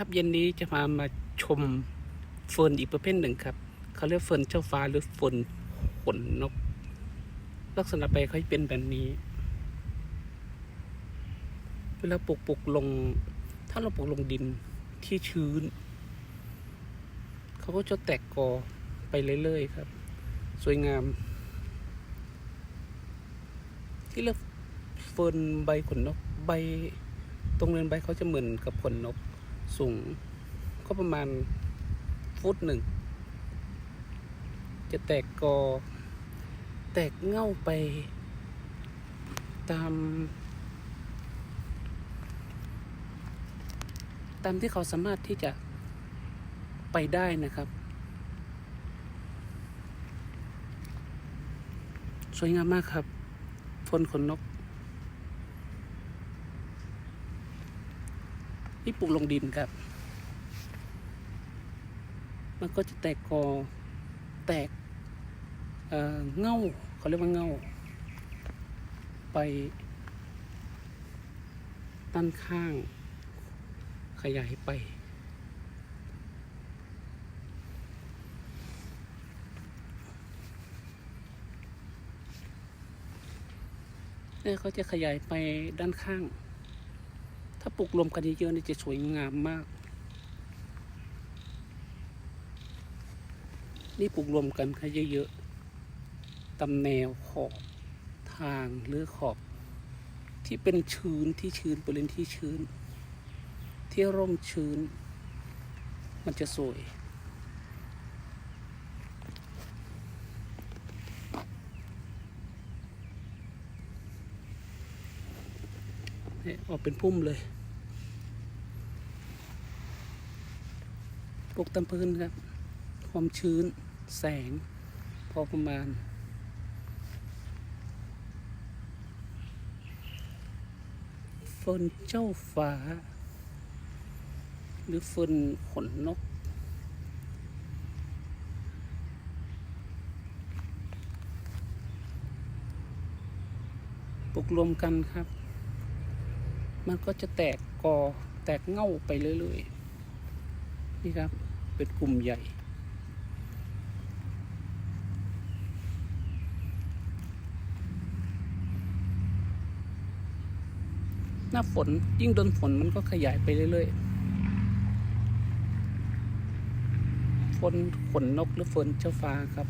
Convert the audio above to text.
ครับเย็นนี้จะมามาชมเฟิร์นอีกประเภทหนึ่งครับเขาเรียกเฟิร์นเจ้าฟ้าหรือเฟิร์นขนนก ลักษณะใบเขาจะเป็นแบบนี้ เวลาปลูกปลูกลง ถ้าเราปลูกลงดินที่ชื้น เขาก็จะแตกกอไปเรื่อยๆครับ สวยงาม ที่เรียกเฟิร์นใบขนนกใบตรงเรือนใบเขาจะเหมือนกับขนนก สูงก็ประมาณฟุตหนึ่ง จะแตกกอ แตกเง่าไป ตาม ตามที่เขาสามารถที่จะไปได้นะครับ สวยงามมากครับ ฟนขนนก นี่ปลูกลงดินครับ มันก็จะแตกกอแตกเเง่าเขาเรียกว่าเง่า ไปด้านข้าง ขยายไปเนี่ยเขาจะขยายไปด้านข้าง ปลูกรวมกันเยอะๆนี่จะสวยงามมาก นี่ปลูกรวมกันค่ะเยอะๆตำแนวขอบทางหรือขอบ ที่เป็นชื้นที่ชื้นบริเวณที่ชื้น ที่ร่มชื้น มันจะสวยเนี่ยออกเป็นพุ่มเลย ปลูกตามพื้นครับ ความชื้นแสง พอประมาณ เฟิร์นเจ้าฟ้า หรือเฟิร์นขนนกปลูกรวมกันครับ มันก็จะแตกกอแตกเง่าไปเรื่อยๆ นี่ครับ เป็นกลุ่มใหญ่หน้าฝนยิ่งโดนฝนมันก็ขยายไปเรื่อยๆฝนขนนกหรือฝนเจ้าฟ้าครับ